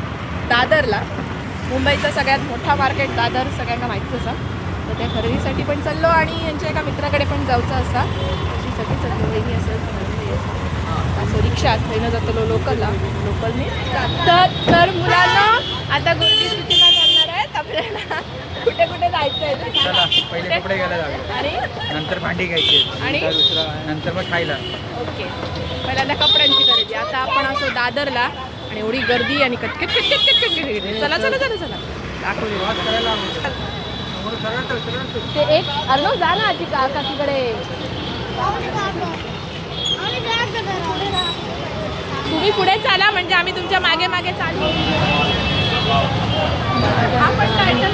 खरेदी दादरला. मुंबईचा सगळ्यात मोठा मार्केट दादर सगळ्यांना माहितीच असा तर त्या खरेदीसाठी पण चाललो आणि यांच्या एका मित्राकडे पण जायचं असा. त्याच्यासाठी चाललो. वहिनी असं असं रिक्षात ट्रेनं जातलो लोकलला. लोकलने तर तर मुलांना आता गर्दी सूचना करणार आहेत. आपल्याला कुठे कुठे जायचं आहे. पहिले? कपडे घ्यायला जाऊया. आणि? नंतर भांडी घ्यायची आणि? नंतर मग खायला. ओके. पहिल्यांदा कपड्यांची खरेदी. आता आपण असो दादरला आणि एवढी गर्दी आणि कटकट कटकट कटकट कटकट चला चला चला चला. दाखवू ते एक अर्णव जा ना आजी का काकीकडे. तुम्ही पुढे चाला म्हणजे आम्ही तुमच्या मागे मागे चालू. तो नाही.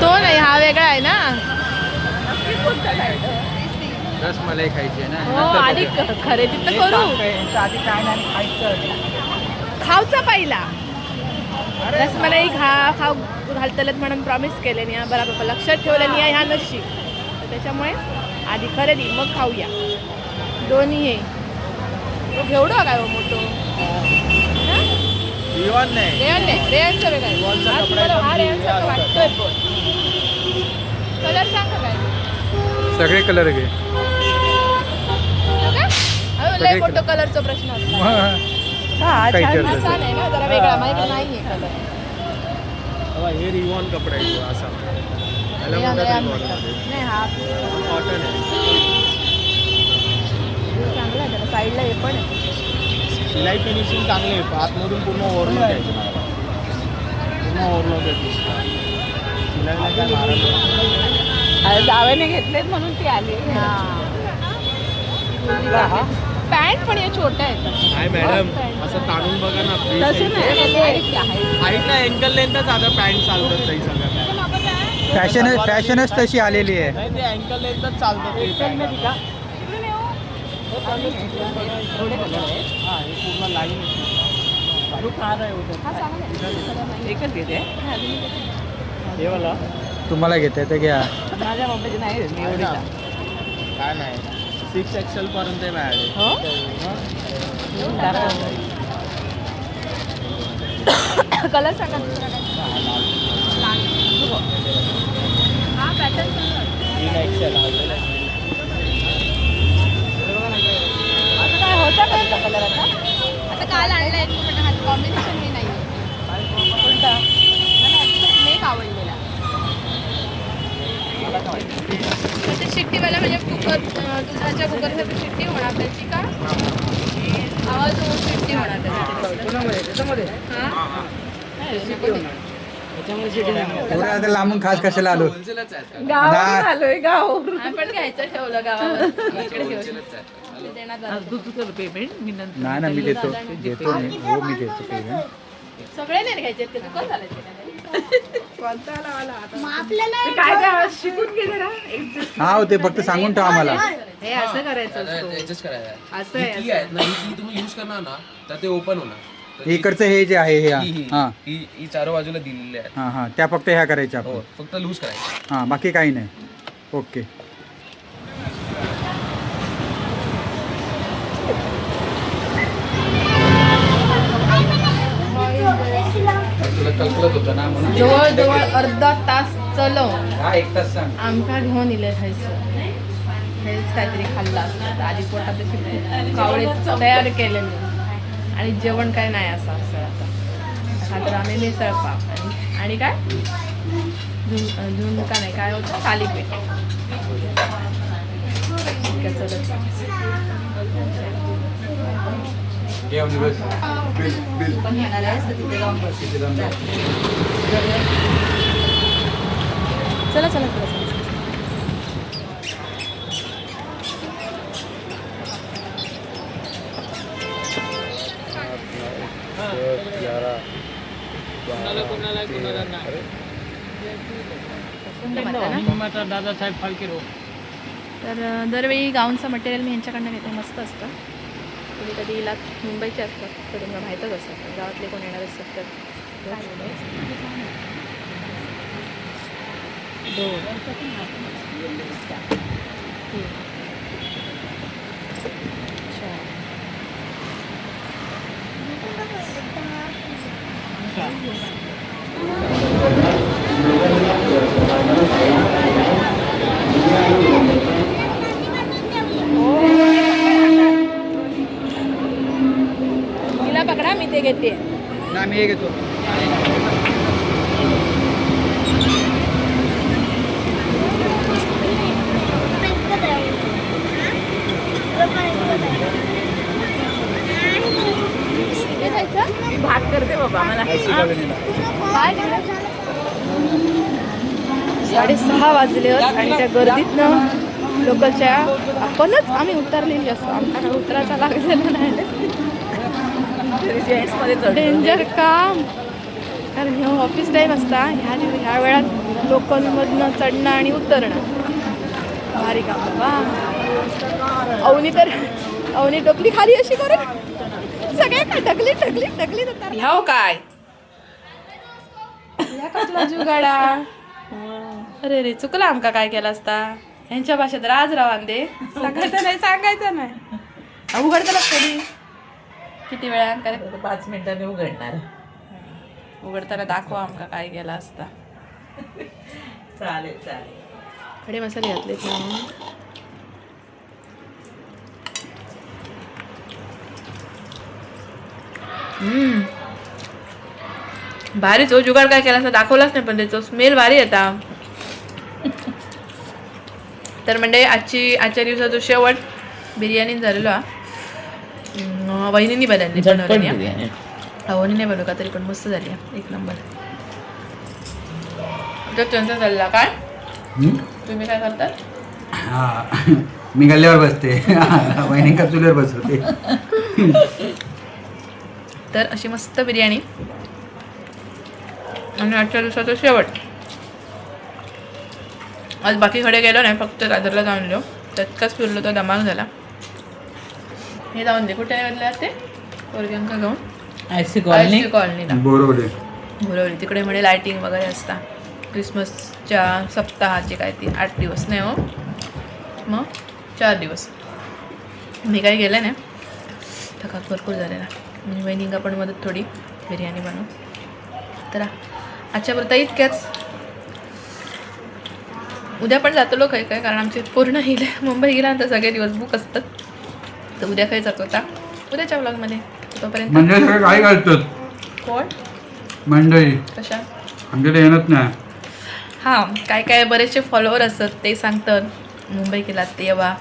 तो नाही हा वेगळा आहे ना? नक्की कोणता title? रस मलाई खायची ना? हो आधी खरेदी तर करू. आधी काय नाही खायचं खावचा पहिला. रसमलाई खा खाऊ घालतलत म्हणून प्रॉमिस केले नाही बरा बाबा लक्षात ठेवलं नाही ह्या नशी तर त्याच्यामुळे आधी खरेदी मग खाऊया. दोन्ही हे तो घेवडो काय हो मोठो? नाही. वेगळं आहे. हा हा वाटतोय. पण कलर सांगा काय. सगळे कलर घे. हो मोठं. कलरचा प्रश्न असतो. हा काही हा छान आहे ना जरा वेगळा माझ्याकडे नाही आहे कलर हे रिवॉन कपडा आहे तो असा त्याला रेयन म्हणतात रेयन रिवॉन म्हणतात. नाही हा. कॉटन आहे. चांगला आहे जरा साईडला हे पण आहे. शिलाई फिनिशिंग चांगली आहे आतमधून पूर्ण ओव्हरलोड घ्यायची पूर्ण ओव्हरलोड येते शिलाईला काय मारत नाही. जावेने घेतलेत म्हणून ती आली. पॅन्ट पण हे छोट आहे मॅडम असं ताणून बघा ना हाईटला अँकल लेंथच आता पॅन्ट चालतात ताई सगळ्या फॅशन फॅशनच तशी आलेली आहे. नाही ते अँकल लेंथच चालतात ते pant. हा हे पूर्ण लाईन एकच घेते. हे वाला. तुम्हाला घेते ते घ्या. माझ्या मम्मीची नाही मी. काय नाही. सिक्स एक्सेल पर्यंत आहे मॅडम कलर सांगा दुसरा काय. हा तीन एक्सेल आता काय होता का तुमचा कलर आता? आता काल पण हा कॉम्बिनेशन हे नाही कोणता? मला एक आवडलेला. तर ते शिट्टीवाला म्हणजे कुकर दुधाच्या कुकरसाठी शिट्टी होणार त्याची का? आवाज होऊन शिट्टी होणार त्याची. हां लांबून खास कशाला आलो? गावावरून आलोय गावावरून. आपण घ्यायचं ठेवलं गावावर. इकडे घेऊन मी ना मी देतो. देतो मी. हो मी देतो पेमेंट सगळे नाही घ्यायचे ते दुकान चालायचे काय काय शिकून घे जरा हा हो ते फक्त सांगून ठेवा आम्हाला. हे असं करायचं असतं. ऍडजस्ट करायचं असं आहे ना ही तुम्ही यूज करणार ना तर ते ओपन होणार. तर ती- इकडचं हे जे आहे हे ही- ही- हा ही. ही चार बाजूला दिलेली आहे हा हा. त्या फक्त ह्या करायच्या हो फक्त लूज करायचं हा बाकी काही नाही. ओके. तुला कल्पलत होतं ना म्हणून जवळजवळ अर्धा तास चलव. हा एक तास सांग. आमका घेऊन इले खायचं हेच काहीतरी खाल्लं असतं. आधी पोटात अशी कावळे तयार केलेले आणि जेवण काय नाही असं असं आता. आता तर आम्ही मिसळ पाव आणि काय? झुण झुणका नाही. काय होतं? थालीपीठ. ठीक जेवण बस पण येणार आहेस तर तिथे जाऊन बस. जण बस? चला चला चला चला दादासाहेब फाळके रोड तर दरवेळी गाऊनचं मटेरियल मी यांच्याकडनं घेते मस्त असतं कधी कधी इला मुंबईचे असतात तर तुम्हाला माहीतच असतात पण गावातले कोण येणार असतात तर दोन तीन. चार. मी ते घेते. मी हे घेतो. भात करते बाबा मला. कॉलनीला साडेसहा वाजले होत आणि त्या गर्दीतनं लोकलच्या आपणच आम्ही उतरलेली असतो. आमच्या उतरायचा लागलेला नाही. डेंजर काम कारण हे ऑफिस टाईम असता ह्या ह्या वेळात लोकलमधनं चढणं आणि उतरणं. भारी काम. बाबा अवनी तर अवनी टोकली खाली अशी करून. सगळे टकली टकली टकली हो काय? या कसला जुगाडा? अरे रे चुकला आमका काय केला असता? ह्यांच्या भाषेत राज रवांदे सांगायचं नाही सांगायचं नाही. उघडतालच कधी किती वेळा? काय पाच मिनिटांनी उघडणार. उघडताना दाखवा आमका काय केला असता. चालेल चालेल. खडे मसाले ना हम्म. भारीच हो जुगाड काय केला असं दाखवलाच नाही पण त्याचा स्मेल भारी येता तर म्हणजे आजची आजच्या दिवसाचा शेवट बिर्याणी झालेलो. हा वहिनीने बनवली झटपट बनवली. बिर्याणी आवडीने नाही बनवू का तरी पण मस्त झाली. एक नंबर तर त्यांचा चालला काय? तुम्ही काय करता हा मी गल्ल्यावर बसते वहिनी का चुलीवर बसवते तर अशी मस्त बिर्याणी आणि आजच्या दिवसाचा शेवट आज बाकीकडे गेलो नाही फक्त दादरला जाऊन गेलो त्यातकाच फिरलो तो धमाल झाला हे जाऊन दे. कुठे बदले ते? पोरग्यांका घेऊन. IC colony. कॉलनीला. बोरवले तिकडे म्हणे लायटिंग वगैरे असता. क्रिसमसच्या सप्ताहाचे काय ती आठ दिवस नाही हो? मग चार दिवस. मी काही गेलं नाही थकात भरपूर झालेला. आणि वहिनींगा पण मदत थोडी बिर्याणी बनवू तर आजच्या पुरता इतक्याच. उद्या पण जातो लोक काय कारण आमचे पूर्ण हिले मुंबई गेल्यानंतर सगळे दिवस बुक असतात. तर उद्या काही जातो आता. उद्याच्या व्लॉगमध्ये तोपर्यंत. सगळे काय घालतात कोण? मंडळी. कशा? आमच्याकडे येणत नाही. हां काय काय बरेचसे फॉलोअर असतात ते सांगतात. मुंबई गेलात ते येवा.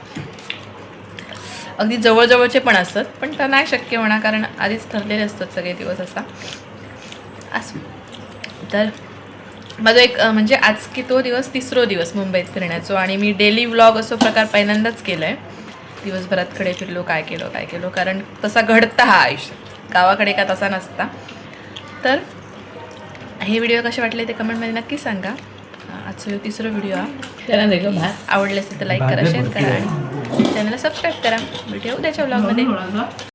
अगदी जवळजवळचे पण असतात पण तर नाही शक्य म्हणा कारण आधीच ठरलेले असतात सगळे दिवस असा. असं. तर माझा एक अं, म्हणजे आज की तो दिवस तिसरो दिवस मुंबईत फिरण्याचो. आणि मी डेली व्लॉग असो प्रकार पहिल्यांदाच केला आहे दिवसभरात कडे फिरलो काय केलो काय केलो कारण तसा घडता हा आयुष्य. गावाकडे का तसा नसता. तर हे व्हिडिओ कसे वाटले ते कमेंटमध्ये नक्की सांगा. आजचा तिसरा व्हिडिओ हा आवडले असेल तर लाईक करा शेअर करा आणि चॅनलला सबस्क्राईब करा. भेटूया उद्याच्या व्लॉगमध्ये